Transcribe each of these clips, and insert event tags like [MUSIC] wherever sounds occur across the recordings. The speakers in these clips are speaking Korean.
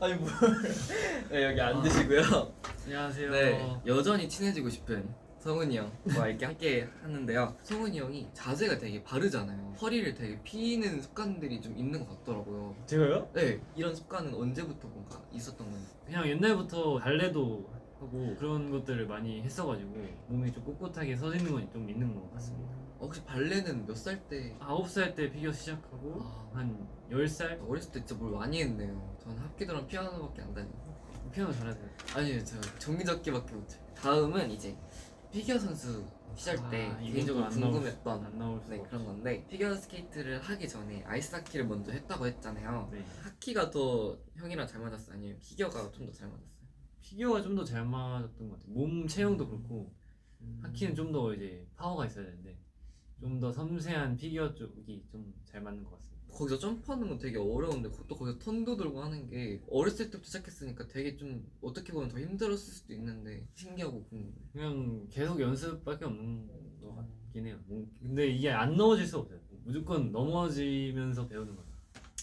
아니 뭘? [LAUGHS] 네 여기 앉으시고요. 안녕하세요. 네 여전히 친해지고 싶은 성훈이 형과 이렇게 함께 하는데요. 성훈이 형이 자세가 되게 바르잖아요. 허리를 되게 피는 습관들이 좀 있는 것 같더라고요. 제가요? 네 이런 습관은 언제부터 뭔가 있었던 건지. 그냥 옛날부터 발레도 하고 그런 것들을 많이 했어가지고 몸이 좀 꿋꿋하게 서지는 건 좀 있는 것 같습니다. 어, 혹시 발레는 몇 살 때? 아홉 살 때 피겨 시작하고 아. 한 열 살 어렸을 때 진짜 뭘 많이 했네요. 저는 합기도랑 피아노밖에 안 다니고. 피아노 잘하세요. 아니요 저 종이접기밖에 못해요. 다음은 이제 피겨 선수 시절 때 아, 이건 개인적으로 또 안 나올 궁금했던 안 나올 수가 네. 그런 건데 피겨 스케이트를 하기 전에 아이스 하키를 먼저 했다고 했잖아요. 네. 하키가 더 형이랑 잘 맞았어 요 아니면 피겨가 좀 더 잘 맞았어요? 피겨가 좀 더 잘 맞았던 것 같아요. 몸 체형도 그렇고 하키는 좀 더 이제 파워가 있어야 되는데 좀 더 섬세한 피겨 쪽이 좀 잘 맞는 것 같습니다. 거기서 점프하는 건 되게 어려운데 또 거기서 턴도 들고 하는 게 어렸을 때부터 시작했으니까 되게 좀 어떻게 보면 더 힘들었을 수도 있는데 신기하고 궁금해. 그냥 계속 연습밖에 없는 것 같긴 해요. 뭐, 근데 이게 안 넘어질 수 없어요. 무조건 넘어지면서 배우는 거예요.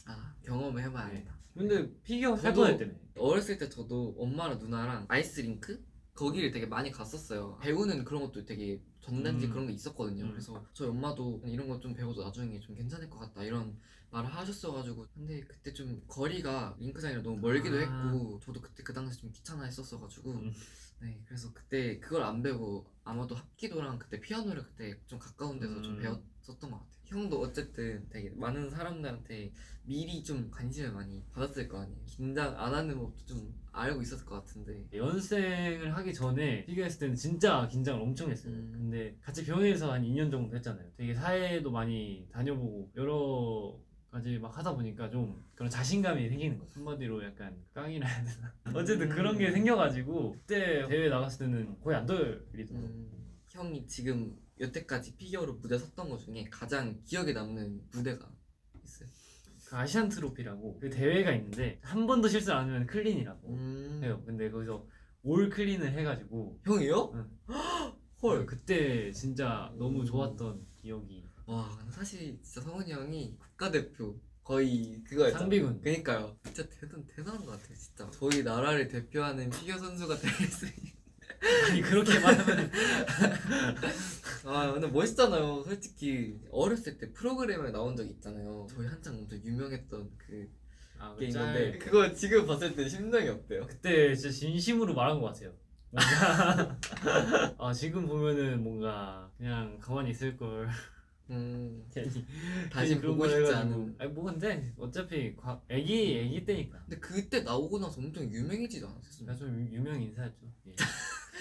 아 경험을 해봐야 겠다. 근데 피겨 살 저도- 뻔했다며. 어렸을 때 저도 엄마랑 누나랑 아이스링크 거기를 되게 많이 갔었어요. 배우는 그런 것도 되게 전단지 음. 그런 게 있었거든요. 음. 그래서 저희 엄마도 이런 거 좀 배워도 나중에 좀 괜찮을 것 같다 이런 말을 하셨어가지고 근데 그때 좀 거리가 링크장이랑 너무 멀기도 아. 했고 저도 그때 그 당시 좀 귀찮아했었어가지고 음. 네 그래서 그때 그걸 안 배우고 아마도 합기도랑 그때 피아노를 그때 좀 가까운 데서 좀 음. 배웠었던 것 같아요. 형도 어쨌든 되게 많은 사람들한테 미리 좀 관심을 많이 받았을 거 아니에요. 긴장 안 하는 법도 좀 알고 있었을 것 같은데. 연생을 하기 전에 피겨 했을 때는 진짜 긴장을 엄청 했어요. 음. 근데 같이 병원에서 한 2년 정도 했잖아요. 되게 사회도 많이 다녀보고 여러 가지 막 하다 보니까 좀 그런 자신감이 생기는 거예요. 한마디로 약간 깡이라 해야 되나? [LAUGHS] 어쨌든 음. 그런 게 생겨가지고 그때 대회 나갔을 때는 거의 안 떨리더라고요. 음, 형이 지금 여태까지 피겨로 무대 섰던 것 중에 가장 기억에 남는 무대가 있어요. 그 아시안 트로피라고 그 대회가 있는데 한 번도 실수 안 하면 클린이라고 음. 해요. 근데 거기서 올 클린을 해가지고 형이요? 응. 헐. 그때 진짜 너무 음. 좋았던 기억이 와 사실 진짜 성훈이 형이 국가대표 거의 그거였잖아요. 상비군. 그니까요. 진짜 대단 대단한 것 같아요. 진짜 저희 나라를 대표하는 피겨 선수가 되겠으니. 아니 그렇게 말하면 [LAUGHS] 아 근데 멋있잖아요. 솔직히 어렸을 때 프로그램에 나온 적 있잖아요. 저희 한창 엄청 유명했던 그 아, 그 게임인데 짤. 그거 지금 봤을 때 심정이 어때요? 그때 진짜 진심으로 말한 것 같아요. 뭔가 [LAUGHS] 아 지금 보면은 뭔가 그냥 가만히 있을 걸 음 [LAUGHS] 괜히 다시 괜히 보고 거 싶지. 않은. 아니 뭐 근데 어차피 과, 애기 애기 때니까. 근데 그때 나오고 나서 엄청 유명해지지 않았어요? 나좀 유명 인사였죠. 예.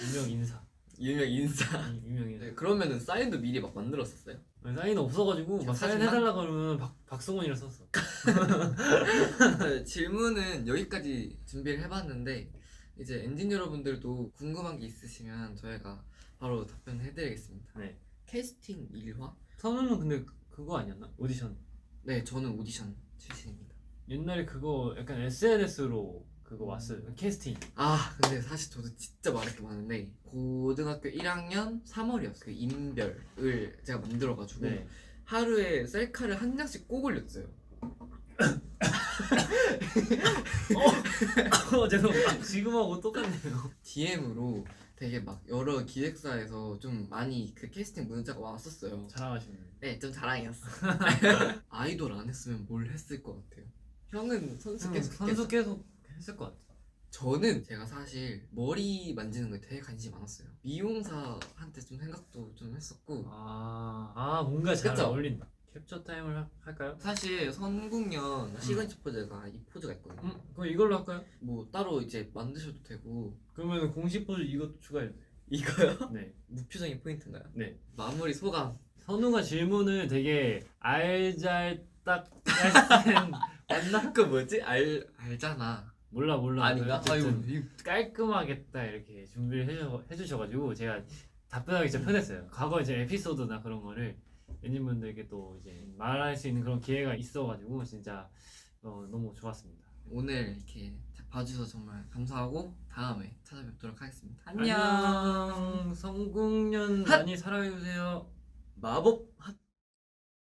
유명 인사. 유명 인사. 이- 유명 인사. 네, 그러면은 사인도 미리 막 만들었었어요? 사인 없어가지고 막 사인 사진만? 해달라 그러면 박 박성원이라 썼어. 네, [LAUGHS] 질문은 여기까지 준비를 해봤는데 이제 엔진 여러분들도 궁금한 게 있으시면 저희가 바로 답변해드리겠습니다. 네. 캐스팅 1화? 선우는 근데 그거 아니었나? 오디션. 네, 저는 오디션 출신입니다. 옛날에 그거 약간 SNS로 그거 왔어요. 캐스팅. 아, 근데 사실 저도 진짜 말할 게 많은데 고등학교 1학년 3월이었어요. 그 인별을 제가 만들어가지고 네. 하루에 셀카를 한 장씩 꼭 올렸어요. 어 [LAUGHS] 죄송합니다. 지금하고 똑같네요. DM으로 되게 막 여러 기획사에서 좀 많이 그 캐스팅 문자가 왔었어요. 자랑하시네. 네, 좀 자랑이었어. [LAUGHS] 아이돌 안 했으면 뭘 했을 것 같아요. 형은 선수 계속 선수? 계속 했을 것 같아. 저는 제가 사실 머리 만지는 거에 되게 관심이 많았어요. 미용사한테 좀 생각도 좀 했었고 아, 아 뭔가 잘 그쵸? 어울린다. 캡처 타임을 하- 할까요? 사실 선국년 시그니처 포즈가 이 포즈가 있거든요. 음, 그럼 이걸로 할까요? 뭐 따로 이제 만드셔도 되고 그러면 공식 포즈 이것도 추가해 주세요. 이거요? [LAUGHS] 네. 무표정이 포인트인가요? 네. 마무리 소감. 선우가 질문을 되게 알잘딱 맞나? [LAUGHS] 그 뭐지? 알 알잖아. 몰라 몰라. 아닌가? 이거 깔끔하게 딱 이렇게 준비를 해주, 해주셔가지고 제가 답변하기 진짜 편했어요. 과거 이제 에피소드나 그런 거를 연인분들께 또 이제 말할 수 있는 그런 기회가 있어가지고 진짜 어, 너무 좋았습니다. 오늘 이렇게 봐주셔서 정말 감사하고 다음에 찾아뵙도록 하겠습니다. 안녕. 성국년 핫! 많이 사랑해주세요. 마법 핫